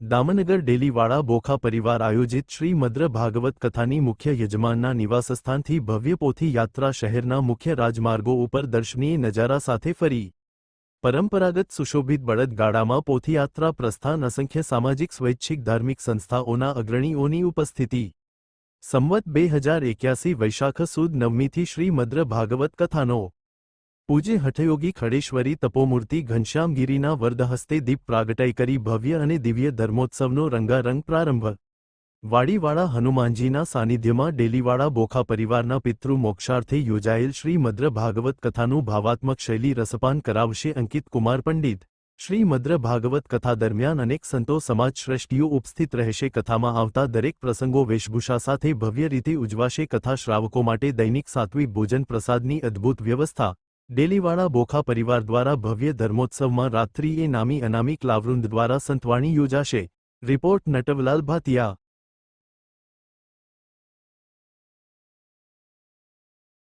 દામનગર ડેલીવાળા બોખા પરિવાર આયોજિત શ્રી મદ્ર ભાગવત કથાની મુખ્ય યજમાનના નિવાસસ્થાનથી ભવ્ય પોથી યાત્રા શહેરના મુખ્ય રાજમાર્ગો ઉપર દર્શનીય નજારા સાથે ફરી. પરંપરાગત સુશોભિત બળદગાડામાં પોથીયાત્રા પ્રસ્થાન અસંખ્ય સામાજિક, સ્વૈચ્છિક, ધાર્મિક સંસ્થાઓના અગ્રણીઓની ઉપસ્થિતિ. સંવત બે હજાર એક્યાસી વૈશાખ સુદ નવમીથી શ્રી મદ્ર ભાગવત કથાનો પૂજ્ય હઠયોગી ખડેશ્વરી તપોમૂર્તિ ઘનશ્યામગીરીના વરદહસ્તે દીપ પ્રાગટય કરી ભવ્ય અને દિવ્ય ધર્મોત્સવનો રંગારંગ પ્રારંભ. વાડીવાળા હનુમાનજીના સાનિધ્યમાં ડેલીવાળા બોખા પરિવારના પિતૃ મોક્ષાર્થે યોજાયેલ શ્રી મદ્ર ભાગવત કથાનું ભાવાત્મક શૈલી રસપાન કરાવશે અંકિત કુમાર પંડિત. શ્રી મદ્ર ભાગવત કથા દરમિયાન અનેક સંતો સમાજ શ્રેષ્ઠીઓ ઉપસ્થિત રહેશે કથામાં આવતા દરેક પ્રસંગો વેશભૂષા સાથે ભવ્ય રીતે ઉજવાશે કથા શ્રાવકો માટે દૈનિક સાત્વિક ભોજન પ્રસાદની અદ્ભુત વ્યવસ્થા. ડેલીવાળા બોખા પરિવાર દ્વારા ભવ્ય ધર્મોત્સવમાં રાત્રિએ નામી અનામી ક્લાવૃંદ દ્વારા સંતવાણી યોજાશે. રિપોર્ટ નટવલાલ ભાતિયા